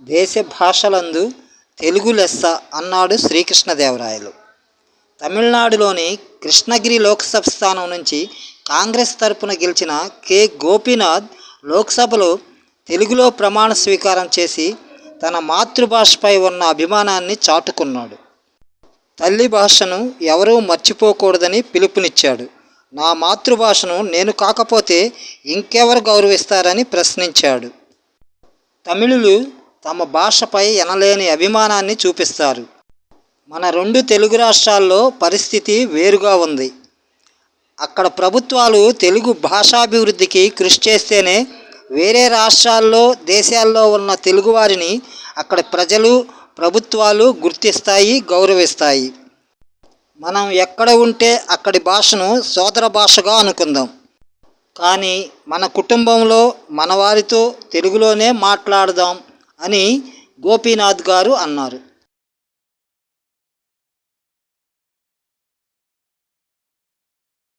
దేశ భాషలందు తెలుగు లెస్స అన్నాడు శ్రీకృష్ణదేవరాయలు. తమిళనాడులోని కృష్ణగిరి లోక్సభ స్థానం నుంచి కాంగ్రెస్ తరపున గెలిచిన కె. గోపీనాథ్ లోక్సభలో తెలుగులో ప్రమాణ స్వీకారం చేసి తన మాతృభాషపై ఉన్న అభిమానాన్ని చాటుకున్నాడు. తల్లి భాషను ఎవరూ మర్చిపోకూడదని పిలుపునిచ్చాడు. నా మాతృభాషను నేను కాకపోతే ఇంకెవరు గౌరవిస్తారని ప్రశ్నించాడు. తమిళులు తమ భాషపై ఎనలేని అభిమానాన్ని చూపిస్తారు. మన రెండు తెలుగు రాష్ట్రాల్లో పరిస్థితి వేరుగా ఉంది. అక్కడ ప్రభుత్వాలు తెలుగు భాషాభివృద్ధికి కృషి చేస్తేనే వేరే రాష్ట్రాల్లో దేశాల్లో ఉన్న తెలుగువారిని అక్కడ ప్రజలు ప్రభుత్వాలు గుర్తిస్తాయి గౌరవిస్తాయి. మనం ఎక్కడ ఉంటే అక్కడి భాషను సోదర భాషగా అనుకుందాం. కానీ మన కుటుంబంలో మన వారితో తెలుగులోనే మాట్లాడదాం. అని గోపీనాథ్ గారు అన్నారు.